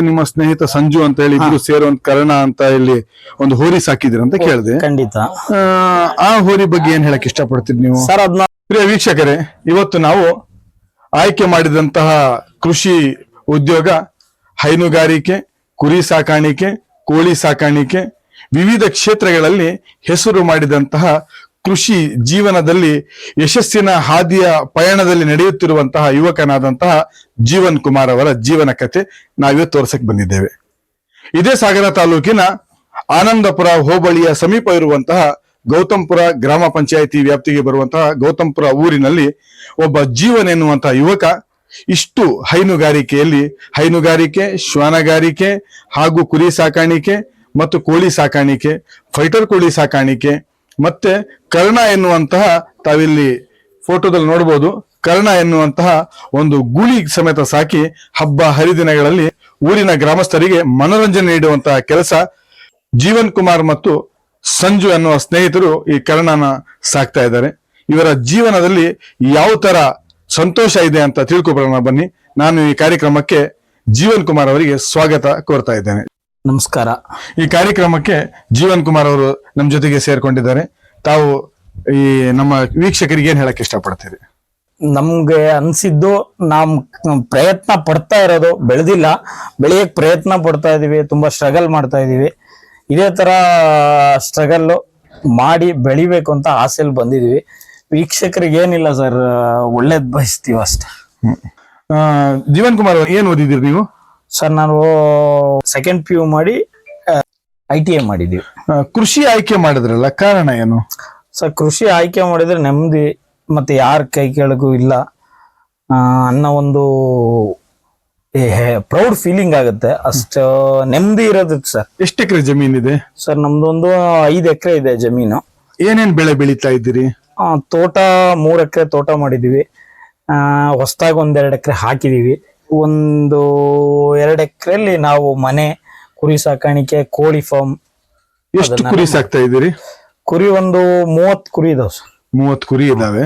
ನಿಮ್ಮ ಸ್ನೇಹಿತ ಸಂಜು ಅಂತ ಹೇಳಿ ಇಬ್ರು ಸೇರುವಂತ ಕರ್ಣ ಅಂತ ಇಲ್ಲಿ ಒಂದು ಹೋರಿ ಸಾಕಿದಿರ ಅಂತ ಕೇಳಿದೆ. ಖಂಡಿತ. ಆ, ಆ ಹೋರಿ ಬಗ್ಗೆ ಏನ್ ಹೇಳಕ್ ಇಷ್ಟಪಡ್ತೀರಿ ನೀವು? ಸರ್ ಅದನ್ನ ಪ್ರಿಯ ವೀಕ್ಷಕರೇ ಇವತ್ತು ನಾವು ಆಯ್ಕೆ ಮಾಡಿದಂತಹ ಕೃಷಿ ಉದ್ಯೋಗ ಹೈನುಗಾರಿಕೆ ಕುರಿ ಸಾಕಾಣಿಕೆ ಕೋಳಿ ಸಾಕಾಣಿಕೆ ವಿವಿಧ ಕ್ಷೇತ್ರಗಳಲ್ಲಿ ಹೆಸರು ಮಾಡಿದಂತಹ ಕೃಷಿ ಜೀವನದಲ್ಲಿ ಯಶಸ್ಸಿನ ಹಾದಿಯ ಪಯಣದಲ್ಲಿ ನಡೆಯುತ್ತಿರುವಂತಹ ಯುವಕನಾದಂತಹ ಜೀವನ್ ಕುಮಾರ್ ಅವರ ಜೀವನ ಕಥೆ ನಾವಿವತ್ತು ತೋರ್ಸಕ್ ಬಂದಿದ್ದೇವೆ. ಇದೇ ಸಾಗರ ತಾಲೂಕಿನ ಆನಂದಪುರ ಹೋಬಳಿಯ ಸಮೀಪ ಇರುವಂತಹ ಗೌತಮ್ಪುರ ಗ್ರಾಮ ಪಂಚಾಯಿತಿ ವ್ಯಾಪ್ತಿಗೆ ಬರುವಂತಹ ಗೌತಮ್ಪುರ ಊರಿನಲ್ಲಿ ಒಬ್ಬ ಜೀವನ್ ಎನ್ನುವಂತಹ ಯುವಕ ಇಷ್ಟು ಹೈನುಗಾರಿಕೆಯಲ್ಲಿ ಹೈನುಗಾರಿಕೆ, ಶ್ವಾನಗಾರಿಕೆ ಹಾಗೂ ಕುರಿ ಸಾಕಾಣಿಕೆ ಮತ್ತು ಕೋಳಿ ಸಾಕಾಣಿಕೆ, ಫೈಟರ್ ಕೋಳಿ ಸಾಕಾಣಿಕೆ ಮತ್ತೆ ಕರ್ಣ ಎನ್ನುವಂತಹ ತಾವಿಲ್ಲಿ ಫೋಟೋದಲ್ಲಿ ನೋಡಬಹುದು ಕರ್ಣ ಎನ್ನುವಂತಹ ಒಂದು ಗುಳಿ ಸಮೇತ ಸಾಕಿ ಹಬ್ಬ ಹರಿದಿನಗಳಲ್ಲಿ ಊರಿನ ಗ್ರಾಮಸ್ಥರಿಗೆ ಮನೋರಂಜನೆ ನೀಡುವಂತಹ ಕೆಲಸ ಜೀವನ್ ಕುಮಾರ್ ಮತ್ತು ಸಂಜು ಎನ್ನುವ ಸ್ನೇಹಿತರು ಈ ಕರ್ಣನ ಸಾಕ್ತಾ ಇದ್ದಾರೆ. ಇವರ ಜೀವನದಲ್ಲಿ ಯಾವ ತರ ಸಂತೋಷ ಇದೆ ಅಂತ ತಿಳ್ಕೊಬರೋಣ ಬನ್ನಿ. ನಾನು ಈ ಕಾರ್ಯಕ್ರಮಕ್ಕೆ ಜೀವನ್ ಕುಮಾರ್ ಅವರಿಗೆ ಸ್ವಾಗತ ಕೋರ್ತಾ ಇದ್ದೇನೆ. ನಮಸ್ಕಾರ. ಈ ಕಾರ್ಯಕ್ರಮಕ್ಕೆ ಜೀವನ್ ಕುಮಾರ್ ಅವರು ನಮ್ಮ ಜೊತೆಗೆ ಸೇರ್ಕೊಂಡಿದ್ದಾರೆ. ತಾವು ಈ ನಮ್ಮ ವೀಕ್ಷಕರಿಗೆ ಏನ್ ಹೇಳಕ್ ಇಷ್ಟಪಡ್ತೀರಿ? ನಮ್ಗೆ ಅನ್ಸಿದ್ದು ನಮ್ ಪ್ರಯತ್ನ ಪಡ್ತಾ ಇರೋದು ಬೆಳೆದಿಲ್ಲ. ಬೆಳೆಯಕ್ ಪ್ರಯತ್ನ ಪಡ್ತಾ ಇದೀವಿ ತುಂಬಾ ಸ್ಟ್ರಗಲ್ ಮಾಡ್ತಾ ಇದೀವಿ. ಇದೇ ತರ ಸ್ಟ್ರಗಲ್ ಮಾಡಿ ಬೆಳಿಬೇಕು ಅಂತ ಆಸೆಲ್ ಬಂದಿದೀವಿ. ವೀಕ್ಷಕರಿಗೆ ಏನಿಲ್ಲ ಸರ್ ಒಳ್ಳೇದ್ ಬಯಸ್ತೀವಿ ಅಷ್ಟೇ. ಜೀವನ್ ಕುಮಾರ್ ಏನು ಏನ್ ಓದಿದಿರಿ ನೀವು? ಸರ್ ನಾನು ಸೆಕೆಂಡ್ ಪಿ ಯು ಮಾಡಿ ಐ ಟಿ ಐ ಮಾಡಿದ್ವಿ. ಕೃಷಿ ಆಯ್ಕೆ ಮಾಡಿದ್ರಲ್ಲ ಕಾರಣ ಏನು? ಸರ್ ಕೃಷಿ ಆಯ್ಕೆ ಮಾಡಿದ್ರೆ ನೆಮ್ಮದಿ ಮತ್ತೆ ಯಾರ ಕೈ ಕೆಳಗೂ ಇಲ್ಲ. ಅನ್ನೋ ಒಂದು ಪ್ರೌಡ್ ಫೀಲಿಂಗ್ ಆಗುತ್ತೆ. ಅಷ್ಟು ನೆಮ್ಮದಿ ಇರೋದಕ್ಕೆ ಸರ್. ಎಷ್ಟು ಎಕರೆ ಜಮೀನಿದೆ ಸರ್ ನಮ್ದೊಂದು ಐದು ಎಕರೆ ಇದೆ ಜಮೀನು. ಏನೇನ್ ಬೆಳೆ ಬೆಳೀತಾ ಇದ್ದೀರಿ? ತೋಟ ಮೂರ್ ಎಕರೆ ತೋಟ ಮಾಡಿದೀವಿ ಆ ಹೊಸದಾಗಿ ಒಂದೆರಡು ಎಕರೆ ಹಾಕಿದೀವಿ. ಒಂದು ಎರಡು ಎಕರೆಯಲ್ಲಿ ನಾವು ಮನೆ ಕುರಿ ಸಾಕಾಣಿಕೆ ಕೋಳಿ ಫಾರ್ಮ್ ಎಷ್ಟು ಕುರಿ ಸಾಕ್ತಾ ಇದ್ದೀರಿ? ಕುರಿ ಒಂದು ಮೂವತ್ ಕುರಿ ಇದಾವೆ ಸರ್. ಮೂವತ್ ಕುರಿ ಇದಾವೆ.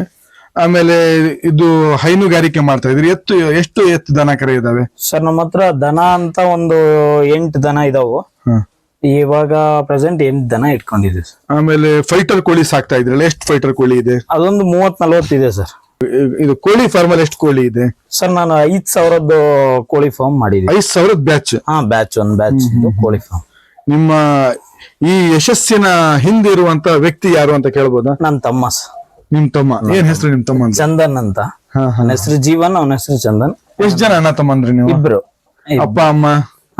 ಆಮೇಲೆ ಇದು ಹೈನುಗಾರಿಕೆ ಮಾಡ್ತಾ ಇದ್ರಿ ಎತ್ತು ಎಷ್ಟು ಎತ್ತು ದನ ಕರೆ ಇದಾವೆ? ಸರ್ ನಮ್ಮ ಹತ್ರ ದನ ಅಂತ ಒಂದು ಎಂಟು ದನ ಇದಾವು. ಇವಾಗ ಪ್ರೆಸೆಂಟ್ ಎಂಟು ದನ ಇಟ್ಕೊಂಡಿದ್ದೀವಿ ಸರ್. ಆಮೇಲೆ ಫೈಟರ್ ಕೋಳಿ ಸಾಕ್ತಾ ಇದ್ರಲ್ಲ ಎಷ್ಟು ಫೈಟರ್ ಕೋಳಿ ಇದೆ? ಅದೊಂದು ಮೂವತ್ ನಲ್ವತ್ತಿದೆ ಸರ್. ಇದು ಕೋಳಿ ಫಾರ್ಮ್ ಅಲ್ಲಿ ಎಷ್ಟು ಕೋಳಿ ಇದೆ? ಸರ್ ನಾನು ಐದ್ ಸಾವಿರದ್ದು ಕೋಳಿ ಫಾರ್ಮ್ ಮಾಡಿದೀನಿ ಐದ್ ಸಾವಿರದ ಬ್ಯಾಚ್ ಹಾ ಬ್ಯಾಚ್ ಒಂದ್ ಬ್ಯಾಚ್ ಕೋಳಿ ಫಾರ್ಮ್ ನಿಮ್ಮ ಈ ಯಶಸ್ಸಿನ ಹಿಂದೆ ಇರುವಂತ ವ್ಯಕ್ತಿ ಯಾರು ಅಂತ ಕೇಳ್ಬೋದಾ? ನನ್ ತಮ್ಮ ಸರ್. ನಿಮ್ ತಮ್ಮ. ಏನ್ ಹೆಸರು ನಿಮ್ ತಮ್ಮ ಅಂತ? ಚಂದನ್ ಅಂತ. ಹಾ, ಹಾ. ನನ್ನ ಹೆಸರು ಜೀವನ್ ಅವನ ಹೆಸರು ಚಂದನ್. ಎಷ್ಟ್ ಜನ ಅಣ್ಣ ತಮ್ಮಂದ್ರಿ ನೀವು? ಇಬ್ರು. ಅಪ್ಪ ಅಮ್ಮ?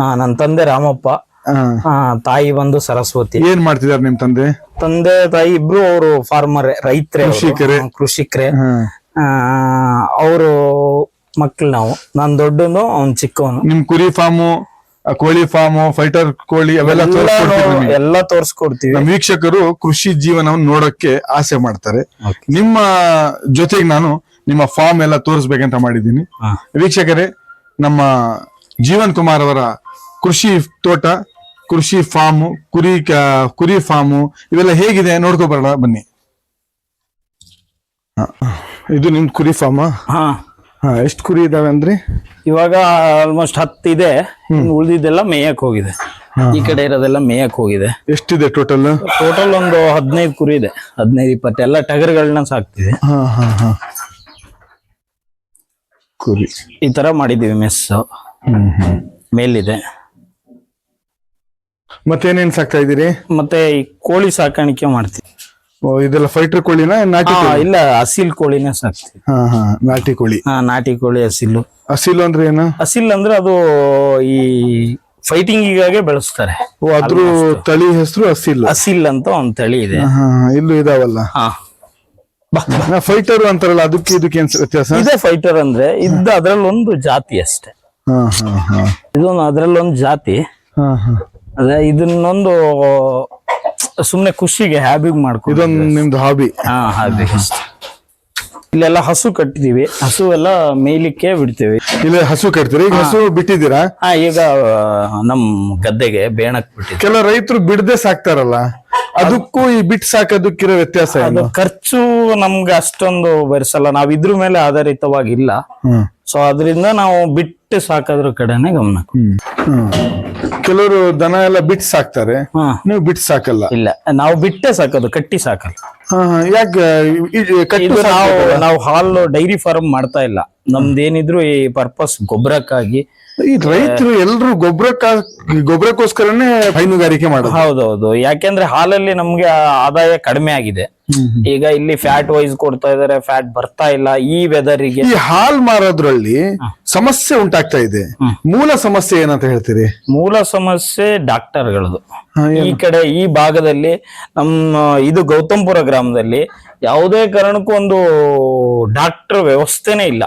ಹಾ ನನ್ ತಂದೆ ರಾಮಪ್ಪ. ಹಾ. ಹಾ ತಾಯಿ ಬಂದು ಸರಸ್ವತಿ. ಏನ್ ಮಾಡ್ತಿದಾರೆ ನಿಮ್ ತಂದೆ? ತಂದೆ ತಾಯಿ ಇಬ್ರು ಅವರು ಫಾರ್ಮರ್ ರೈತರೇ. ಕೃಷಿಕರೇ. ಕೃಷಿಕರೇ. ಹಾ. ಅವರು ಮಕ್ಳು ನಾವು. ನಾನು ದೊಡ್ಡನು ಅವ್ನು ಚಿಕ್ಕವನು. ನಿಮ್ ಕುರಿ ಫಾರ್ಮು ಕೋಳಿ ಫಾರ್ಮು ಫೈಟರ್ ಕೋಳಿ ಅವೆಲ್ಲ ತೋರಿಸ್ಕೊಡ್ತೀವಿ ನಿಮಗೆ. ಎಲ್ಲ ತೋರ್ಸ್ಕೊಡ್ತೀವಿ. ನಮ್ಮ ವೀಕ್ಷಕರು ಕೃಷಿ ಜೀವನವನ್ನು ನೋಡಕ್ಕೆ ಆಸೆ ಮಾಡ್ತಾರೆ. ನಿಮ್ಮ ಜೊತೆಗೆ ನಾನು ನಿಮ್ಮ ಫಾರ್ಮ್ ಎಲ್ಲ ತೋರಿಸ್ಬೇಕಂತ ಮಾಡಿದ್ದೀನಿ. ಹಾ. ವೀಕ್ಷಕರೇ ನಮ್ಮ ಜೀವನ್ ಕುಮಾರ್ ಅವರ ಕೃಷಿ ತೋಟ ಕೃಷಿ ಫಾರ್ಮು ಕುರಿ ಕ- ಕುರಿ ಫಾರ್ಮು ಇವೆಲ್ಲ ಹೇಗಿದೆ ನೋಡ್ಕೊ ಬರೋಣ ಬನ್ನಿ. ಹ. ಇದು ನಿಮ್ ಕುರಿ ಫಾರ್ಮ್ ಹಾ. ಹಾ ಎಷ್ಟು ಕುರಿ ಇದಾವೆ ಅಂದ್ರಿ? ಇವಾಗ ಆಲ್ಮೋಸ್ಟ್ ಹತ್ತು ಇದೆ. ಉಳಿದಿದ್ದೆಲ್ಲ ಮೇಯಕ್ ಹೋಗಿದೆ. ಈ ಕಡೆ ಇರೋದೆಲ್ಲ ಮೇಯಕ್ ಹೋಗಿದೆ. ಎಷ್ಟಿದೆ ಟೋಟಲ್ ಟೋಟಲ್ ಒಂದು ಹದಿನೈದು ಕುರಿ ಇದೆ. ಹದಿನೈದು ಇಪ್ಪತ್ತು ಎಲ್ಲ ಟಗರ್ಗಳನ್ನ ಸಾಕ್ತಿದೆ. ಹಾ ಹಾ ಹಾ. ಕುರಿ. ಈ ತರ ಮಾಡಿದೀವಿ ಮೆಸ್ ಮೇಲಿದೆ. ಮತ್ತೇನೇನ್ ಸಾಕ್ತಾ ಇದ್ದೀರಿ? ಮತ್ತೆ ಈ ಕೋಳಿ ಸಾಕಾಣಿಕೆ ಮಾಡ್ತೀವಿ. ಇದೆಲ್ಲ ಫೈಟರ್ ಕೋಳಿನ ನಾಟಿ ಹಾ ಇಲ್ಲ ಅಸಿಲ್ ಕೋಳಿನೇ ಸಾಕ್ತಿವಿ. ಹಾ ಹಾ ನಾಟಿ ಕೋಳಿ. ಹಾ ನಾಟಿ ಕೋಳಿ ಅಸಿಲು. ಹಸಿಲು ಅಂದ್ರೆ ಏನು? ಅಸಿಲ್ ಅಂದ್ರೆ ಅದು ಈ ಫೈಟಿಂಗಿಗಾಗೆ ಬೆಳೆಸ್ತಾರೆ. ಓ ಅದ್ರ ತಳಿ ಹೆಸರು ಅಸಿಲ್. ಅಸಿಲ್ ಅಂತ ಒಂದ್ ತಳಿ ಇದೆ. ಹಾ ಇಲ್ಲೂ ಇದಾವಲ್ಲ? ಹಾ. ಫೈಟರ್ ಅಂತಾರಲ್ಲ ಅದಕ್ಕೆ ಇದಕ್ಕೆ ಏನ್ ವ್ಯತ್ಯಾಸ? ಇದೆ ಫೈಟರ್ ಅಂದ್ರೆ ಇದ್ದ ಅದ್ರಲ್ಲೊಂದು ಜಾತಿ ಅಷ್ಟೇ. ಹಾ ಹಾ ಹಾ. ಇದೊಂದು ಅದ್ರಲ್ಲೊಂದು ಜಾತಿ. ಹಾ ಹಾ. ಅದೇ ಇದನ್ನೊಂದು ಸುಮ್ನೆ ಖುಷಿಗೆ ಹ್ಯಾಬಿಗ್ ಮಾಡ್ಕೊಂಡು ಇದೊಂದು ನಿಮ್ದು ಹಾಬಿ ಹಾ ಇಲ್ಲೆಲ್ಲ ಹಸು ಕಟ್ಟಿದೀವಿ. ಹಸು ಎಲ್ಲ ಮೇಯ್ಲಿಕ್ಕೆ ಬಿಡ್ತೀವಿ. ಇಲ್ಲ ಹಸು ಕಟ್ತೀರಿ? ಈಗ ಹಸು ಬಿಟ್ಟಿದ್ದೀರಾ? ಹಾ ಈಗ ಆ, ನಮ್ ಗದ್ದೆಗೆ ಬೇಣಕ್ ಬಿಟ್ಟಿದ್ವಿ. ಕೆಲ ರೈತರು ಬಿಡದೆ ಸಾಕ್ತಾರಲ್ಲ? ಅದಕ್ಕೂ ಈ ಬಿಟ್ ಸಾಕೋದಕ್ಕಿರೋ ವ್ಯತ್ಯಾಸ ಏನು? ಅದು ಖರ್ಚು ನಮ್ಗೆ ಅಷ್ಟೊಂದು ಬರ್ಸಲ್ಲ. ನಾವ್ ಇದ್ರ ಮೇಲೆ ಆಧಾರಿತವಾಗಿಲ್ಲ. ಹ್ಮ್. ಸೊ ಅದರಿಂದ ನಾವು ಬಿಟ್ಟು ಸಾಕೋದ್ರ ಕಡೆನೆ ಗಮನ ಕೆಲವರು ದನ ಎಲ್ಲ ಬಿಟ್ಟು ಸಾಕ್ತಾರೆ. ಹಾ. ನೀವು ಬಿಟ್ಟು ಸಾಕಲ್ಲ. ಇಲ್ಲ ನಾವು ಬಿಟ್ಟೆ ಸಾಕೋದು ಕಟ್ಟಿ ಸಾಕಲ್ಲ. ಹಾ, ಹಾ. ಯಾಕೆ ಇದು ಕಟ್ಟು ಇದು ನಾವು ಸಾಕ್ಬೇಕಲ್ಲ? ನಾವು ಹಾಲು ಡೈರಿ ಫಾರ್ಮ್ ಮಾಡ್ತಾ ಇಲ್ಲ. ನಮ್ದೇನಿದ್ರು ಈ ಪರ್ಪಸ್ ಗೊಬ್ಬರಕ್ಕಾಗಿ ಈ ರೈತರು ಎಲ್ರು ಗೊಬ್ಬರ ಗೊಬ್ಬರಕ್ಕೋಸ್ಕರನೇ ಹೈನುಗಾರಿಕೆ ಮಾಡೋದು. ಹೌದೌದು. ಯಾಕೆಂದ್ರೆ ಹಾಲಲ್ಲಿ ನಮ್ಗೆ ಆದಾಯ ಕಡಿಮೆ ಆಗಿದೆ. ಈಗ ಇಲ್ಲಿ ಫ್ಯಾಟ್ ವೈಸ್ ಕೊಡ್ತಾ ಇದಾರೆ ಫ್ಯಾಟ್ ಬರ್ತಾ ಇಲ್ಲ ಈ ವೆದರಿಗೆ ಈ ಹಾಲ್ ಮಾರೋದ್ರಲ್ಲಿ ಸಮಸ್ಯೆ ಉಂಟಾಗ್ತಾ ಇದೆ. ಮೂಲ ಸಮಸ್ಯೆ ಏನಂತ ಹೇಳ್ತೀರಿ? ಮೂಲ ಸಮಸ್ಯೆ ಡಾಕ್ಟರ್ಗಳದು. ಈ ಕಡೆ ಈ ಭಾಗದಲ್ಲಿ ನಮ್ಮ ಇದು ಗೌತಮ್ಪುರ ಗ್ರಾಮದಲ್ಲಿ ಯಾವುದೇ ಕಾರಣಕ್ಕೂ ಒಂದು ಡಾಕ್ಟರ್ ವ್ಯವಸ್ಥೆನೇ ಇಲ್ಲ.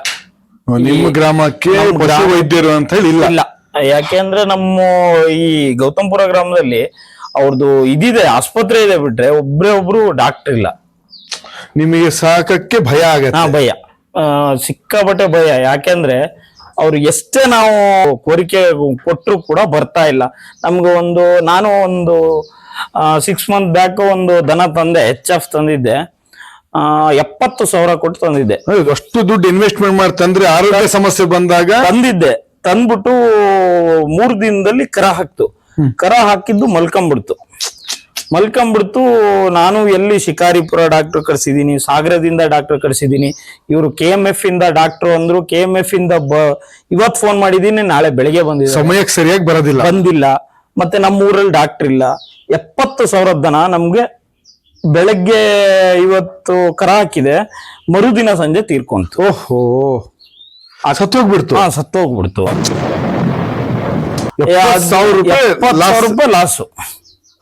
ನಿಮ್ಮ ಗ್ರಾಮಕ್ಕೆ ಪಶು ವೈದ್ಯರು ಅಂತ ಹೇಳಿ ಇಲ್ಲ? ಇಲ್ಲ. ಯಾಕೆಂದ್ರೆ ನಮ್ಮ ಈ ಗೌತಮ್ಪುರ ಗ್ರಾಮದಲ್ಲಿ ಅವ್ರದ್ದು ಇದಿದೆ ಆಸ್ಪತ್ರೆ ಇದೆ ಬಿಟ್ರೆ ಒಬ್ರೇ ಒಬ್ರು ಡಾಕ್ಟರ್ ಇಲ್ಲ. ನಿಮಗೆ ಸಾಕಕ್ಕೆ ಭಯ ಆಗತ್ತೆ. ಹಾ ಭಯ. ಆ, ಸಿಕ್ಕಾಪಟ್ಟೆ ಭಯ. ಯಾಕೆಂದ್ರೆ ಅವ್ರು ಎಷ್ಟೇ ನಾವು ಕೋರಿಕೆ ಕೊಟ್ಟರು ಕೂಡ ಬರ್ತಾ ಇಲ್ಲ. ನಮ್ಗೆ ಒಂದು ನಾನು ಒಂದು ಸಿಕ್ಸ್ ಮಂತ್ ಬ್ಯಾಕ್ ಒಂದು ದನ ತಂದೆ ಎಚ್ ಎಫ್ ತಂದಿದ್ದೆ. ಎಪ್ಪತ್ತು ಸಾವಿರ ಕೊಟ್ಟು ತಂದಿದ್ದೆ. ಅಷ್ಟು ದುಡ್ಡು ಇನ್ವೆಸ್ಟ್ಮೆಂಟ್ ಮಾಡಿ ತಂದ್ರೆ ಆರೋಗ್ಯ ಸಮಸ್ಯೆ ಬಂದಾಗ ತಂದಿದ್ದೆ. ತಂದ್ಬಿಟ್ಟು ಮೂರ್ ದಿನದಲ್ಲಿ ಕರ ಹಾಕ್ತು. ಕರ ಹಾಕಿದ್ದು ಮಲ್ಕೊಂಬಿಡ್ತು. ಮಲ್ಕೊಂಬಿಡ್ತು ನಾನು ಎಲ್ಲಿ ಶಿಕಾರಿಪುರ ಡಾಕ್ಟರ್ ಕರ್ಸಿದೀನಿ ಸಾಗರದಿಂದ ಡಾಕ್ಟರ್ ಕರ್ಸಿದೀನಿ ಇವರು ಕೆ ಎಂ ಎಫ್ ಇಂದ ಡಾಕ್ಟರ್ ಅಂದ್ರು ಕೆ ಎಂ ಎಫ್ ಇಂದ ಬ ಇವತ್ ಫೋನ್ ಮಾಡಿದೀನಿ ನಾಳೆ ಬೆಳಿಗ್ಗೆ ಬಂದಿದೆ ಸಮಯಕ್ಕೆ ಸರಿಯಾಗಿ ಬರೋದಿಲ್ಲ. ಬಂದಿಲ್ಲ. ಮತ್ತೆ ನಮ್ಮ ಊರಲ್ಲಿ ಡಾಕ್ಟರ್ ಇಲ್ಲ ಎಪ್ಪತ್ತು ಸಾವಿರದ ದನ ನಮ್ಗೆ ಬೆಳಗ್ಗೆ ಇವತ್ತು ಕರ ಹಾಕಿದೆ ಮರುದಿನ ಸಂಜೆ ತೀರ್ಕೊಂತು. ಓಹೋ. ಸತ್ತೋಗ್ಬಿಡ್ತು. ಹಾ ಸತ್ತೋಗ್ಬಿಡ್ತು. ಸಾವಿರ ರೂಪಾಯಿ ರೂಪಾಯಿ ಲಾಸು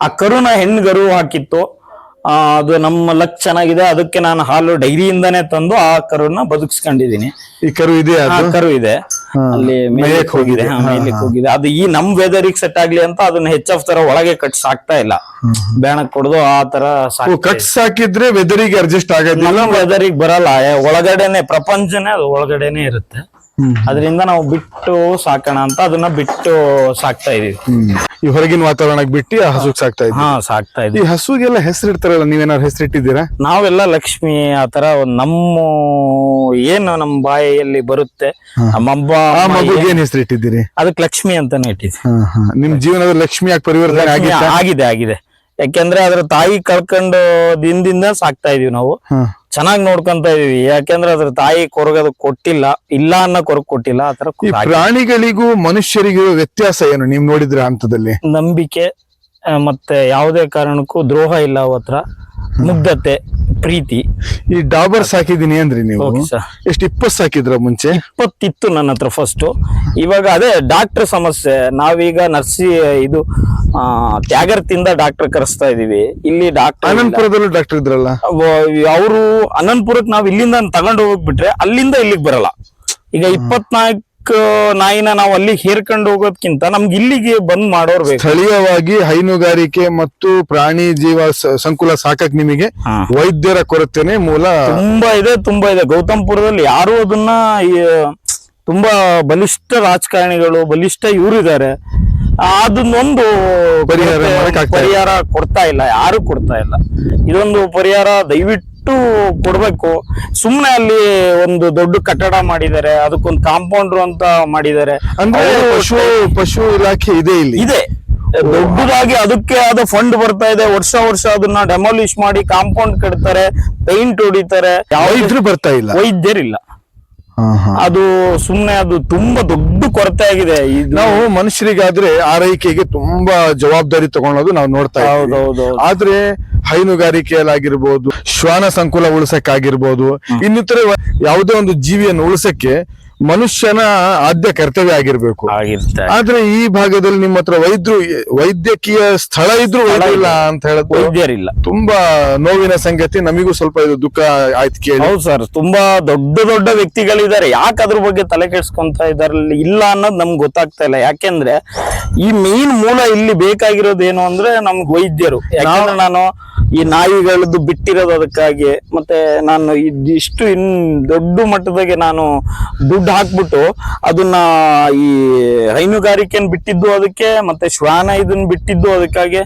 ಆ ಕರುನ ಹೆಣ್ಣು ಗರು ಹಾಕಿತ್ತು. ಅದು ನಮ್ಮ ಲಕ್ ಚೆನ್ನಾಗಿದೆ ಅದಕ್ಕೆ ನಾನು ಹಾಲು ಡೈರಿಯಿಂದಾನೇ ತಂದು ಆ ಕರುನ ಬದುಕಿಸ್ಕೊಂಡಿದೀನಿ ಈ ಕರು ಇದೆ ಆ ಕರು ಇದೆ. ಅಲ್ಲಿ ಮೇಯಕ್ ಹೋಗಿದೆ. ಹಾ, ಮೇಯ್ಲಿಕ್ ಹೋಗಿದೆ. ಅದು ಈ ನಮ್ ವೆದರಿಗೆ ಸೆಟ್ ಆಗ್ಲಿ ಅಂತ ಅದನ್ನ ಹೆಚ್ಚ್ ತರ ಒಳಗೆ ಕಟ್ ಸಾಕ್ತಾ ಇಲ್ಲ. ಬ್ಯಾಣಕ್ ಕೊಡದು ಆ ತರ ಕಟ್ ಸಾಕಿದ್ರೆ ವೆದರಿಗೆ ಅಡ್ಜಸ್ಟ್ ಆಗೋದಿಲ್ಲ ನಮ್ಮ ವೆದರಿಗೆ ಬರಲ್ಲ. ಏ, ಒಳಗಡೆನೆ ಪ್ರಪಂಚನೇ ಅದು ಒಳಗಡೆನೆ ಇರುತ್ತೆ. ಅದರಿಂದ ನಾವು ಬಿಟ್ಟು ಸಾಕೋಣ ಅಂತ ಅದನ್ನ ಬಿಟ್ಟು ಸಾಕ್ತಾ ಇದೀವಿ. ಈ ಹೊರಗಿನ ವಾತಾವರಣಕ್ಕೆ ಬಿಟ್ಟು ಆ ಹಸುಗ್ ಸಾಕ್ತಾ ಇದ್ವಿ ಹಾ ಸಾಕ್ತಾ ಈ ಇದೀವಿ. ಹಸುಗೆಲ್ಲ ಹೆಸರಿಡ್ತಾರಲ್ಲ ನೀವೇನಾದ್ರು ಹೆಸರಿಟ್ಟಿದ್ದೀರಾ? ನಾವೆಲ್ಲ ಲಕ್ಷ್ಮಿ ಆತರ ಒಂದ್ ನಮ್ಮ ಏನು ನಮ್ಮ ಬಾಯಲ್ಲಿ ಬರುತ್ತೆ ನಮ್ಮ ಆ ಮಗುಗೆ ಏನ್- ಹೆಸರು ಇಟ್ಟಿದ್ದೀರಿ ಅದಕ್ಕೆ ಲಕ್ಷ್ಮಿ ಅಂತಾನೆ ಇಟ್ಟಿದ್ವಿ ಹಾ, ಹಾ. ನಿಮ್ ಜೀವನದ ಲಕ್ಷ್ಮಿಯಾಗಿ ಪರಿವರ್ತನೆ ಲಕ್ಷ್ಮಿ ಆಗಿತ್ತ? ಆಗಿದೆ ಆಗಿದೆ. ಯಾಕೆಂದ್ರೆ ಅದ್ರ ತಾಯಿ ಕಳ್ಕೊಂಡು ದಿನದಿಂದ ಸಾಕ್ತಾ ಇದೀವಿ ನಾವು. ಹಾ. ಚೆನ್ನಾಗಿ ನೋಡ್ಕೊಂತ ಇದೀವಿ. ಯಾಕೆಂದ್ರೆ ಅದ್ರ ತಾಯಿ ಕೊರಗದು ಕೊಟ್ಟಿಲ್ಲ. ಇಲ್ಲ ಅನ್ನೋ ಕೊರಗ್ ಕೊಟ್ಟಿಲ್ಲ ಆತರ ಈ ಪ್ರಾಣಿಗಳಿಗೂ ಮನುಷ್ಯರಿಗೂ ವ್ಯತ್ಯಾಸ ಏನು ನೀವ್ ನೋಡಿದ್ರ ಹಂತದಲ್ಲಿ? ನಂಬಿಕೆ ಆ, ಮತ್ತೆ ಯಾವುದೇ ಕಾರಣಕ್ಕೂ ದ್ರೋಹ ಇಲ್ಲ ಅವತ್ರ ಮುಗ್ಧತೆ. ಪ್ರೀತಿ. ಈ ಡಾಬರ್ ಸಾಕಿದೀನಿ ಅಂದ್ರಿ ನೀವು? ಎಷ್ಟು ಇಪ್ಪತ್ತು ಸಾಕಿದ್ರ ಮುಂಚೆ? ಇಪ್ಪತ್ತಿತ್ತು ನನ್ನ ಹತ್ರ ಫಸ್ಟ್ ಇವಾಗ ಅದೇ ಡಾಕ್ಟರ್ ಸಮಸ್ಯೆ. ನಾವೀಗ ನರ್ಸಿ ಇದು ಆ, ತ್ಯಾಗರ್ತಿಂದ ಡಾಕ್ಟರ್ ಕರೆಸ್ತಾ ಇದೀವಿ. ಇಲ್ಲಿ ಡಾಕ್ಟರ್ ಅನಂತಪುರದಲ್ಲೂ ಡಾಕ್ಟರ್ ಇದ್ರಲ್ಲ? ಅವರು ಅನಂತಪುರಕ್ಕೆ ನಾವು ಇಲ್ಲಿಂದ ತಗೊಂಡು ಹೋಗ್ಬಿಟ್ರೆ ಅಲ್ಲಿಂದ ಇಲ್ಲಿಗೆ ಬರಲ್ಲ. ಈಗ ಇಪ್ಪತ್ನಾಲ್ಕು ನಾಯಿನ ನಾವು ಅಲ್ಲಿ ಹೇರ್ಕೊಂಡು ಹೋಗೋದ್ಕಿಂತ ನಮ್ಗೆ ಇಲ್ಲಿಗೆ ಬಂದ್ ಮಾಡೋರ್ ಬೇಕು. ಸ್ಥಳೀಯವಾಗಿ ಹೈನುಗಾರಿಕೆ ಮತ್ತು ಪ್ರಾಣಿ ಜೀವ ಸಂಕುಲ ಸಾಕಕ್ ನಿಮಗೆ ವೈದ್ಯರ ಕೊರತೆನೆ ಮೂಲ. ತುಂಬಾ ಇದೆ ತುಂಬಾ ಇದೆ. ಗೌತಮ್ಪುರದಲ್ಲಿ ಯಾರು ಅದನ್ನ ತುಂಬಾ ಬಲಿಷ್ಠ ರಾಜಕಾರಣಿಗಳು ಬಲಿಷ್ಠ ಇವರಿದ್ದಾರೆ ಇದಾರೆ. ಅದನ್ನೊಂದು. ಪರಿಹಾರ ಕೊಡ್ತಾ ಇಲ್ಲ ಯಾರು ಕೊಡ್ತಾ ಇಲ್ಲ. ಇದೊಂದು ಪರಿಹಾರ ದಯವಿಟ್ಟು ಕೊಡ್ಬೇಕು. ಸುಮ್ನೆ ಅಲ್ಲಿ ಒಂದು ದೊಡ್ಡ ಕಟ್ಟಡ ಮಾಡಿದ್ದಾರೆ. ಅದಕ್ಕೊಂದು ಕಾಂಪೌಂಡರ್ ಅಂತ ಮಾಡಿದ್ದಾರೆ. ಅಂದ್ರೆ ಪಶು ಪಶು ಇಲಾಖೆ ಇದೆ ಇಲ್ಲಿ? ಇದೆ. ದೊಡ್ಡದಾಗಿ ಅದಕ್ಕೆ ಆದ ಫಂಡ್ ಬರ್ತಾ ಇದೆ. ವರ್ಷ ವರ್ಷ ಅದನ್ನ ಡೆಮಾಲಿಷ್ ಮಾಡಿ ಕಾಂಪೌಂಡ್ ಕಟ್ತಾರೆ ಪೈಂಟ್ ಹೊಡಿತಾರೆ. ಯಾವ ಬರ್ತಾ ಇಲ್ಲ? ವೈದ್ಯರಿಲ್ಲ. ಅದು ಸುಮ್ನೆ ಅದು ತುಂಬಾ ದೊಡ್ಡ ಕೊರತೆ ಆಗಿದೆ. ಇದು ನಾವು ಮನುಷ್ಯರಿಗಾದ್ರೆ ಆರೈಕೆಗೆ ತುಂಬಾ ಜವಾಬ್ದಾರಿ ತಗೊಳ್ಳೋದು ನಾವು ನೋಡ್ತಾ ಹೌದೌದು ಆದ್ರೆ ಹೈನುಗಾರಿಕೆಯಲ್ಲಾಗಿರ್ಬೋದು ಶ್ವಾನ ಸಂಕುಲ ಉಳಿಸಕ್ಕಾಗಿರ್ಬೋದು ಇನ್ನಿತರೆ ಯಾವುದೇ ಒಂದು ಜೀವಿಯನ್ನು ಉಳಿಸಕ್ಕೆ ಮನುಷ್ಯನ ಆದ್ಯ ಕರ್ತವ್ಯ ಆಗಿರ್ಬೇಕು. ಆದ್ರೆ ಈ ಭಾಗದಲ್ಲಿ ನಿಮ್ಮ ಹತ್ರ ವೈದ್ಯರು ವೈದ್ಯಕೀಯ ಸ್ಥಳ ಇದ್ರು ಇಲ್ಲ. ಅಂತ ಹೇಳಕ್ ವೈದ್ಯರಿಲ್ಲ. ತುಂಬಾ ನೋವಿನ ಸಂಗತಿ ನಮಗೂ ಸ್ವಲ್ಪ ಇದು ದುಃಖ ಆಯ್ತು ಕೇಳಿ. ಹೌದು ಸರ್ ತುಂಬಾ ದೊಡ್ಡ ದೊಡ್ಡ ವ್ಯಕ್ತಿಗಳಿದ್ದಾರೆ. ಯಾಕೆ ಅದ್ರ ಬಗ್ಗೆ ತಲೆ ಕೆಡ್ಸ್ಕೊಂತ ಇದ್ದಾರೆ ಇಲ್ಲ ಅನ್ನೋದು ನಮ್ಗೆ ಗೊತ್ತಾಗ್ತಾ ಇಲ್ಲ. ಯಾಕೆಂದ್ರೆ ಈ ಮೇನ್ ಮೂಲ ಇಲ್ಲಿ ಬೇಕಾಗಿರೋದು ಏನು ಅಂದ್ರೆ ನಮ್ಗೆ ವೈದ್ಯರು. ಯಾಕಂದ್ರೆ ನಾನು ಈ ನಾಯಿಗಳದ್ದು ಬಿಟ್ಟಿರೋದು ಅದಕ್ಕಾಗಿ. ಮತ್ತೆ ನಾನು ಇದಿಷ್ಟು ಇಷ್ಟು ಇನ್ ದೊಡ್ಡ ಮಟ್ಟದಾಗೆ ನಾನು ದುಡ್ಡು ಹಾಕ್ಬಿಟ್ಟು ಅದನ್ನ ಈ ಹೈನುಗಾರಿಕೆನ್ ಬಿಟ್ಟಿದ್ದು ಅದಕ್ಕೆ ಮತ್ತೆ ಶ್ವಾನ ಇದನ್ನ ಬಿಟ್ಟಿದ್ದು ಅದಕ್ಕಾಗಿ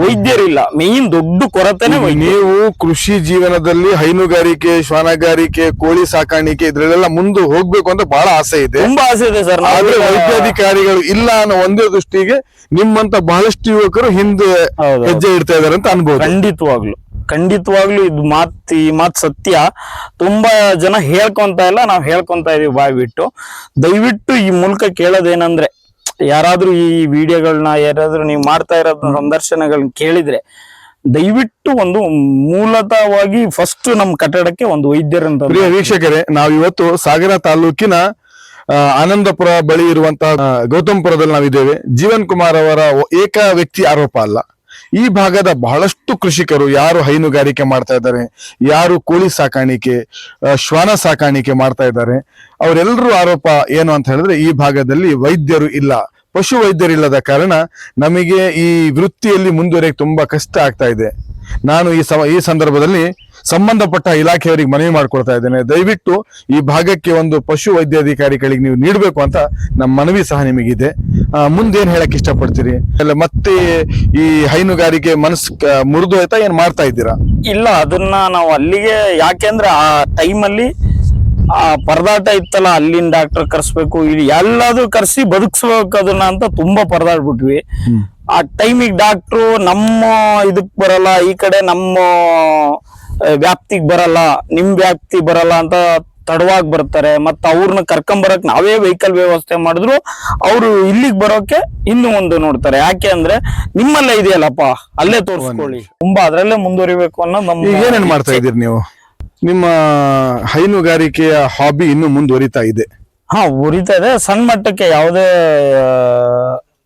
ವೈದ್ಯರಿಲ್ಲ. ಮೇನ್ ದೊಡ್ಡ ಕೊರತೆನೆ ನೀವು ಕೃಷಿ ಜೀವನದಲ್ಲಿ ಹೈನುಗಾರಿಕೆ ಶ್ವಾನಗಾರಿಕೆ ಕೋಳಿ ಸಾಕಾಣಿಕೆ ಇದ್ರಲ್ಲೆಲ್ಲ ಮುಂದೆ ಹೋಗ್ಬೇಕು ಅಂತ ಬಹಳ ಆಸೆ ಇದೆ. ತುಂಬಾ ಆಸೆ ಇದೆ ಸರ್. ಆದ್ರೆ ವೈದ್ಯಾಧಿಕಾರಿಗಳು ಇಲ್ಲ ಅನ್ನೋ ಒಂದೇ ದೃಷ್ಟಿಗೆ ನಿಮ್ಮಂತ ಬಹಳಷ್ಟು ಯುವಕರು ಹಿಂದೆ ಹೌದು. ಹೆಜ್ಜೆ ಇಡ್ತಾ ಇದಾರೆ ಅಂತ ಅನ್ಬೋದು. ಖಂಡಿತವಾಗ್ಲು. ಖಂಡಿತವಾಗ್ಲು ಇದು ಮಾತ್ ಈ ಮಾತ್ ಸತ್ಯ. ತುಂಬಾ ಜನ ಹೇಳ್ಕೊಂತ ಇಲ್ಲ, ನಾವು ಹೇಳ್ಕೊಂತ ಇದೀವಿ ಬಾಯ್ ಬಿಟ್ಟು. ದಯವಿಟ್ಟು ಈ ಮೂಲಕ ಕೇಳೋದೇನಂದ್ರೆ, ಯಾರಾದ್ರೂ ಈ ವಿಡಿಯೋಗಳನ್ನ ಯಾರಾದ್ರೂ ನೀವು ಮಾಡ್ತಾ ಇರೋ ಸಂದರ್ಶನಗಳನ್ನ ಕೇಳಿದ್ರೆ, ದಯವಿಟ್ಟು ಒಂದು ಮೂಲತವಾಗಿ ಫಸ್ಟ್ ನಮ್ಮ ಕಟ್ಟಡಕ್ಕೆ ಒಂದು ವೈದ್ಯರಂತ ಪ್ರಿಯ ವೀಕ್ಷಕರೇ ನಾವು ಇವತ್ತು ಸಾಗರ ತಾಲೂಕಿನ ಆನಂದಪುರ ಬಳಿ ಇರುವಂತಹ ಗೌತಮ್ಪುರದಲ್ಲಿ ನಾವಿದ್ದೇವೆ. ಜೀವನ್ ಕುಮಾರ್ ಅವರ ಏಕ ವ್ಯಕ್ತಿ ಆರೋಪ ಅಲ್ಲ. ಈ ಭಾಗದ ಬಹಳಷ್ಟು ಕೃಷಿಕರು ಯಾರು ಹೈನುಗಾರಿಕೆ ಮಾಡ್ತಾ ಇದ್ದಾರೆ, ಯಾರು ಕೋಳಿ ಸಾಕಾಣಿಕೆ ಶ್ವಾನ ಸಾಕಾಣಿಕೆ ಮಾಡ್ತಾ ಇದ್ದಾರೆ ಅವರೆಲ್ಲರೂ ಆರೋಪ ಏನು ಅಂತ ಹೇಳಿದ್ರೆ ಈ ಭಾಗದಲ್ಲಿ ವೈದ್ಯರು ಇಲ್ಲ. ಪಶು ವೈದ್ಯರಿಲ್ಲದ ಕಾರಣ ನಮಗೆ ಈ ವೃತ್ತಿಯಲ್ಲಿ ಮುಂದುವರಿಯಕ್ಕೆ ತುಂಬಾ ಕಷ್ಟ ಆಗ್ತಾ ಇದೆ. ನಾನು ಈ ಈ ಸಂದರ್ಭದಲ್ಲಿ ಸಂಬಂಧಪಟ್ಟ ಇಲಾಖೆಯವರಿಗೆ ಮನವಿ ಮಾಡ್ಕೊಳ್ತಾ ಇದ್ದೇನೆ. ದಯವಿಟ್ಟು ಈ ಭಾಗಕ್ಕೆ ಒಂದು ಪಶು ವೈದ್ಯಾಧಿಕಾರಿಗಳಿಗೆ ನೀವು ನೀಡಬೇಕು ಅಂತ ನಮ್ಮ ಮನವಿ ಸಹ ನಿಮಗಿದೆ. ಮುಂದೇನು ಹೇಳಕ್ ಇಷ್ಟಪಡ್ತೀರಿ? ಅಲ್ಲ ಮತ್ತೆ ಈ ಹೈನುಗಾರಿಕೆ ಮನಸ್ ಮುರಿದು ಆಯ್ತಾ ಏನ್ ಮಾಡ್ತಾ ಇದ್ದೀರಾ? ಇಲ್ಲ ಅದನ್ನ ನಾವು ಅಲ್ಲಿಗೆ ಯಾಕೆಂದ್ರೆ ಆ ಟೈಮಲ್ಲಿ ಆ ಪರದಾಟ ಇತ್ತಲ್ಲ ಅಲ್ಲಿನ ಡಾಕ್ಟರ್ ಕರ್ಸ್ಬೇಕು ಇಲ್ಲಿ ಎಲ್ಲಾದ್ರೂ ಕರ್ಸಿ ಬದುಕ್ಸ್ಬೇಕು ಅದನ್ನ ಅಂತ ತುಂಬಾ ಪರದಾಡ್ಬಿಟ್ವಿ. ಆ ಟೈಮಿಗೆ ಡಾಕ್ಟ್ರು ನಮ್ಮ ಇದಕ್ ಬರಲ್ಲ ಈ ಕಡೆ ನಮ್ಮ ವ್ಯಾಪ್ತಿಗೆ ಬರಲ್ಲ ನಿಮ್ ವ್ಯಾಪ್ತಿ ಬರಲ್ಲ ಅಂತ ತಡವಾಗಿ ಬರ್ತಾರೆ. ಮತ್ತ ಅವ್ರನ್ನ ಕರ್ಕೊಂಬರಕ್ ನಾವೇ ವೆಹಿಕಲ್ ವ್ಯವಸ್ಥೆ ಮಾಡಿದ್ರು ಅವರು ಇಲ್ಲಿಗೆ ಬರೋಕೆ ಇನ್ನು ಒಂದು ನೋಡ್ತಾರೆ. ಯಾಕೆ ಅಂದ್ರೆ ನಿಮ್ಮಲ್ಲೇ ಇದೆಯಲ್ಲಪ್ಪ ಅಲ್ಲೇ ತೋರಿಸ್ಕೊಳ್ಳಿ. ತುಂಬಾ ಅದ್ರಲ್ಲೇ ಮುಂದುವರಿಬೇಕು ಅನ್ನೋ ನಮ್ಮ ಏನೇನ್ ಮಾಡ್ತಾ ಇದೀರಿ ನೀವು? ನಿಮ್ಮ ಹೈನುಗಾರಿಕೆಯ ಹಾಬಿ ಇನ್ನು ಮುಂದುವರಿತಾ ಇದೆ. ಹಾ ಉರಿತಾ ಇದೆ. ಸಣ್ಣ ಮಟ್ಟಕ್ಕೆ ಯಾವುದೇ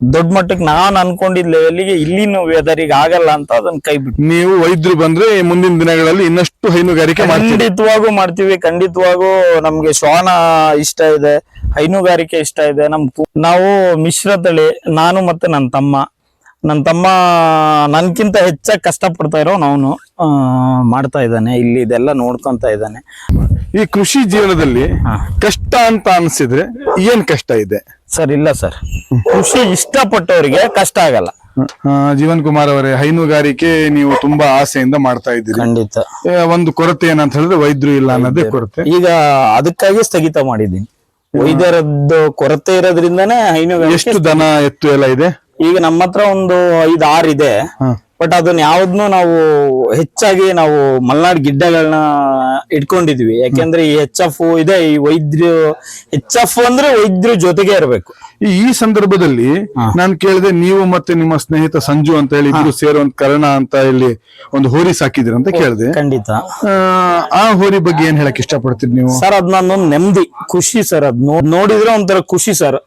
ದೊಡ್ಡ ಮಟ್ಟಕ್ಕೆ ನಾನ್ ಅನ್ಕೊಂಡಿದ್ ಲೆವೆಲ್ಗೆ ಇಲ್ಲಿನ ವೆದರಿಗೆ ಆಗಲ್ಲ ಅಂತ ಅದನ್ನ ಕೈ ಬಿಟ್ಟು. ನೀವು ವೈದ್ಯರು ಬಂದ್ರೆ ಮುಂದಿನ ದಿನಗಳಲ್ಲಿ ಇನ್ನಷ್ಟು ಹೈನುಗಾರಿಕೆ ಮಾಡ್ತೀರಿ. ಖಂಡಿತವಾಗೂ ಮಾಡ್ತೀವಿ ಖಂಡಿತವಾಗೂ ನಮ್ಗೆ ಶ್ವಾನ ಇಷ್ಟ ಇದೆ ಹೈನುಗಾರಿಕೆ ಇಷ್ಟ ಇದೆ. ನಮ್ ತು- ನಾವು ಮಿಶ್ರ ತಳಿ ನಾನು ಮತ್ತೆ ನನ್ನ ತಮ್ಮ. ನನ್ನ ತಮ್ಮ ನನ್ಕಿಂತ ಹೆಚ್ಚಾಗಿ ಕಷ್ಟ ಪಡ್ತಾ ಇರೋ ಅವನು ಮಾಡ್ತಾ ಇದ್ದಾನೆ. ಇಲ್ಲಿ ಇದೆಲ್ಲ ನೋಡ್ಕೊಂತ ಇದ್ದಾನೆ. ಈ ಕೃಷಿ ಜೀವನದಲ್ಲಿ ಕಷ್ಟ ಅಂತ ಅನ್ಸಿದ್ರೆ ಏನ್ ಕಷ್ಟ ಇದೆ? ಸರ್ ಇಲ್ಲ ಸರ್. ಕೃಷಿ ಇಷ್ಟಪಟ್ಟವರಿಗೆ ಕಷ್ಟ ಆಗಲ್ಲ. ಜೀವನ್ ಕುಮಾರ್ ಅವರೇ ಹೈನುಗಾರಿಕೆ ನೀವು ತುಂಬಾ ಆಸೆಯಿಂದ ಮಾಡ್ತಾ ಇದ್ದೀರಿ. ಖಂಡಿತ. ಒಂದು ಕೊರತೆ ಏನಂತ ಹೇಳಿದ್ರೆ ವೈದ್ಯರು ಇಲ್ಲ ಅನ್ನೋದೇ ಕೊರತೆ. ಈಗ ಅದಕ್ಕಾಗಿ ಸ್ಥಗಿತ ಮಾಡಿದ್ದೀನಿ. ವೈದ್ಯರದ್ದು ಕೊರತೆ ಇರೋದ್ರಿಂದನೇ ಹೈನುಗಾರಿಕೆ ಎಷ್ಟು ದನ ಎತ್ತು ಎಲ್ಲ ಇದೆ? ಈಗ ನಮ್ಮ ಹತ್ರ ಒಂದು ಐದು ಆರ್ ಇದೆ. ಬಟ್ ಅದನ್ನ ಯಾವ್ದನ್ನು ನಾವು ಹೆಚ್ಚಾಗಿ ನಾವು ಮಲ್ನಾಡ್ ಗಿಡ್ಡಗಳನ್ನ ಇಟ್ಕೊಂಡಿದ್ವಿ. ಯಾಕೆಂದ್ರೆ ಈ ಎಚ್ ಎಫ್ ಇದೆ ಈ ವೈದ್ಯರು ಎಚ್ ಎಫ್ ಅಂದ್ರೆ ವೈದ್ಯರು ಜೊತೆಗೆ ಇರಬೇಕು. ಈ ಸಂದರ್ಭದಲ್ಲಿ ನಾನು ಕೇಳಿದೆ ನೀವು ಮತ್ತೆ ನಿಮ್ಮ ಸ್ನೇಹಿತ ಸಂಜು ಅಂತ ಹೇಳಿ ಇಬ್ರು ಸೇರುವಂತ ಕಾರಣ ಅಂತ ಹೇಳಿ ಒಂದು ಹೋರಿ ಸಾಕಿದ್ರಿ ಅಂತ ಕೇಳಿದೆ. ಖಂಡಿತ. ಆ, ಹೋರಿ ಬಗ್ಗೆ ಏನ್ ಹೇಳಕ್ ಇಷ್ಟಪಡ್ತೀರಿ ನೀವು? ಸರ್ ಅದ್ ನಾನು ನೆಮ್ಮದಿ. ಖುಷಿ ಸರ್ ಅದ್ ನೋಡಿದ್ರೆ ಒಂಥರ ಖುಷಿ ಸರ್.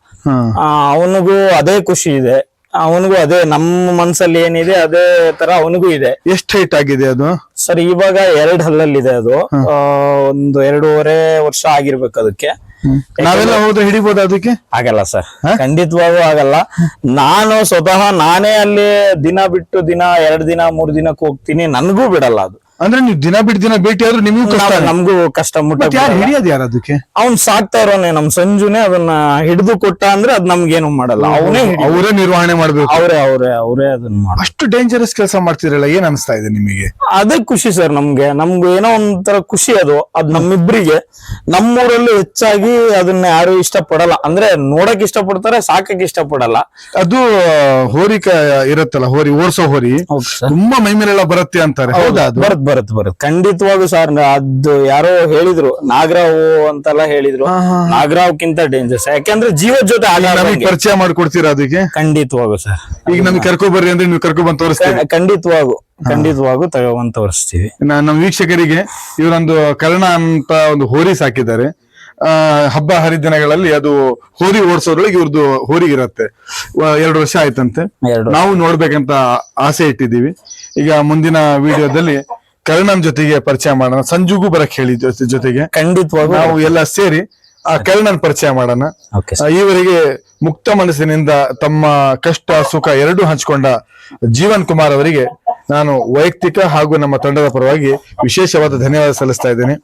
ಅವನಿಗೂ ಅದೇ ಖುಷಿ ಇದೆ. ಅವನಿಗೂ ಅದೇ ನಮ್ಮ ಮನ್ಸಲ್ಲಿ ಏನಿದೆ ಅದೇ ತರ ಅವನಿಗೂ ಇದೆ. ಎಷ್ಟು ಹೈಟ್ ಆಗಿದೆ ಅದು? ಸರ್ ಇವಾಗ ಎರಡ್ ಹಲ್ಲಲ್ಲಿದೆ ಅದು. ಆ, ಒಂದು ಎರಡೂವರೆ ವರ್ಷ ಆಗಿರ್ಬೇಕು ಅದಕ್ಕೆ. ನಾವೆಲ್ಲ ಹೋದ್ರೆ ಹಿಡಿಬೋದು ಅದಕ್ಕೆ? ಆಗಲ್ಲ ಸರ್. ಖಂಡಿತವಾಗೂ ಆಗಲ್ಲ. ನಾನು ಸ್ವತಃ ನಾನೇ ಅಲ್ಲಿ ದಿನ ಬಿಟ್ಟು ದಿನ ಎರಡ್ ದಿನ ಮೂರ್ ದಿನಕ್ಕೆ ಹೋಗ್ತೀನಿ. ನನ್ಗೂ ಬಿಡಲ್ಲ ಅದು. ಅಂದ್ರೆ ನೀವು ದಿನ ಬಿಟ್ಟು ದಿನ ಭೇಟಿ ಆದ್ರೂ ನಿಮಗೂ ಕಷ್ಟ ನಮಗೂ ನಮ್ಗೂ ಕಷ್ಟ ಮುಟ್ಟ ಯಾರು ಹಿಡಿಯೋದು ಯಾರು ಅದಕ್ಕೆ? ಅವ್ನ್ ಸಾಕ್ತಾ ಇರೋನೆ ನಮ್ ಸಂಜುನೇ ಅದನ್ನ ಹಿಡಿದು ಕೊಟ್ಟ ಅಂದ್ರೆ ಅದ್ ನಮ್ಗೇನು ಮಾಡಲ್ಲ. ಅವನೇ ಅವರೇ ನಿರ್ವಹಣೆ ಮಾಡ್ಬೇಕು. ಅವರೇ ಅವ್ರೆ ಅವರೇ ಅದನ್ನ ಮಾಡ ಅಷ್ಟು ಡೇಂಜರಸ್ ಕೆಲಸ ಮಾಡ್ತಿರಲ್ಲ ಏನ್ ಅನಿಸ್ತಾ ಇದೆ ನಿಮಗೆ? ಅದೇ ಖುಷಿ ಸರ್ ನಮ್ಗೆ. ನಮ್ಗೆ ಏನೋ ಒಂಥರ ಖುಷಿ ಅದು. ಅದ್ ನಮ್ಮಿಬ್ರಿಗೆ. ನಮ್ಮೂರಲ್ಲೂ ಹೆಚ್ಚಾಗಿ ಅದನ್ನ ಯಾರು ಇಷ್ಟ ಪಡಲ್ಲ ಅಂದ್ರೆ ನೋಡಕ್ ಇಷ್ಟ ಪಡ್ತಾರೆ ಸಾಕಕ್ ಇಷ್ಟ ಪಡಲ್ಲ ಅದು ಹೋರಿಕ ಇರತ್ತಲ್ಲ ಹೋರಿ ಓಡಿಸೋ ಹೋರಿ. ತುಂಬಾ ಮೈ ಮೇಲೆಲ್ಲ ಬರುತ್ತೆ ಅಂತಾರೆ. ಹೌದಾ ಅದು? ಬರತ್. ಬರತ್ ಬರುತ್ತೆ ಖಂಡಿತವಾಗೂ ಸರ್ ಅದು ಯಾರೋ ಹೇಳಿದ್ರು ನಾಗರಾವ್ ಅಂತೆಲ್ಲ ಹೇಳಿದ್ರು. ನಾಗರಾವ್ಕಿಂತ ಡೇಂಜರ್ಸ್ ಯಾಕೆಂದ್ರೆ ಜೀವ ಜೊತೆ ನಮಗೆ ಪರಿಚಯ ಮಾಡ್ಕೊಡ್ತೀರಾ ಅದಕ್ಕೆ? ಖಂಡಿತವಾಗೂ ಸರ್ ಈಗ ನಮ್ಗೆ ಕರ್ಕೊ ಬರ್ರಿ ಅಂದ್ರೆ ನೀವು ಕರ್ಕೊ ಬಂದು ತೋರಿಸ್ತೀವಿ. ಖಂಡಿತವಾಗೂ ಖಂಡಿತವಾಗೂ ತಗೊಂಡ್ ತೋರಿಸ್ತೀವಿ. ನಮ್ಮ ವೀಕ್ಷಕರಿಗೆ ಇವರೊಂದು ಕರ್ಣ ಅಂತ ಒಂದು ಹೋರಿ ಸಾಕಿದ್ದಾರೆ. ಆ ಹಬ್ಬ ಹರಿದಿನಗಳಲ್ಲಿ ಅದು ಹೋರಿ ಓಡಿಸೋದ್ರೊಳಗೆ ಇವ್ರದ್ದು ಹೋರಿ ಇರತ್ತೆ. ಎರಡು ವರ್ಷ ಆಯ್ತಂತೆ. ನಾವು ನೋಡ್ಬೇಕಂತ ಆಸೆ ಇಟ್ಟಿದ್ದೀವಿ. ಈಗ ಮುಂದಿನ ವಿಡಿಯೋದಲ್ಲಿ ಕರ್ಣನ್ ಜೊತೆಗೆ ಪರಿಚಯ ಮಾಡೋಣ ಸಂಜುಗೂ ಬರಕ್ ಹೇಳಿ ಜೊತೆ- ಜೊತೆಗೆ. ಖಂಡಿತವಾಗೂ ನಾವು ಎಲ್ಲ ಸೇರಿ ಆ ಕರ್ಣನ್ ಪರಿಚಯ ಮಾಡೋಣ. ಓಕೆ ಆ, ಈವರೆಗೆ ಮುಕ್ತ ಮನಸ್ಸಿನಿಂದ ತಮ್ಮ ಕಷ್ಟ ಸುಖ ಎರಡೂ ಹಂಚಿಕೊಂಡ ಜೀವನ್ ಕುಮಾರ್ ಅವರಿಗೆ ನಾನು ವೈಯಕ್ತಿಕ ಹಾಗೂ ನಮ್ಮ ತಂಡದ ಪರವಾಗಿ ವಿಶೇಷವಾದ ಧನ್ಯವಾದ ಸಲ್ಲಿಸ್ತಾ ಇದ್ದೇನೆ.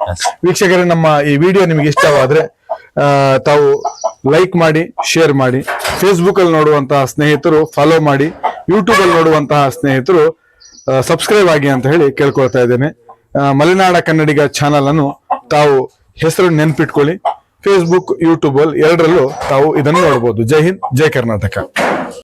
ವೀಕ್ಷಕರೇ ನಮ್ಮ ಈ ವಿಡಿಯೋ ನಿಮಗೆ ಇಷ್ಟವಾದ್ರೆ ಆ, ತಾವು ಲೈಕ್ ಮಾಡಿ ಶೇರ್ ಮಾಡಿ. ಫೇಸ್ಬುಕ್ ಅಲ್ಲಿ ನೋಡುವಂತಹ ಸ್ನೇಹಿತರು ಫಾಲೋ ಮಾಡಿ. ಯೂಟ್ಯೂಬ್ ಅಲ್ಲಿ ನೋಡುವಂತಹ ಸ್ನೇಹಿತರು ಸಬ್ಸ್ಕ್ರೈಬ್ ಆಗಿ ಅಂತ ಹೇಳಿ ಕೇಳ್ಕೊಳ್ತಾ ಇದ್ದೇನೆ. ಮಲೆನಾಡ ಕನ್ನಡಿಗ ಚಾನಲ್ ಅನ್ನು ತಾವು ಹೆಸರು ನೆನ್ಪಿಟ್ಕೊಳ್ಳಿ. ಫೇಸ್ಬುಕ್ ಯೂಟ್ಯೂಬ್ ಅಲ್ಲಿ ಎರಡರಲ್ಲೂ ತಾವು ಇದನ್ನು ನೋಡಬಹುದು ಜೈ ಹಿಂದ್, ಜೈ ಕರ್ನಾಟಕ.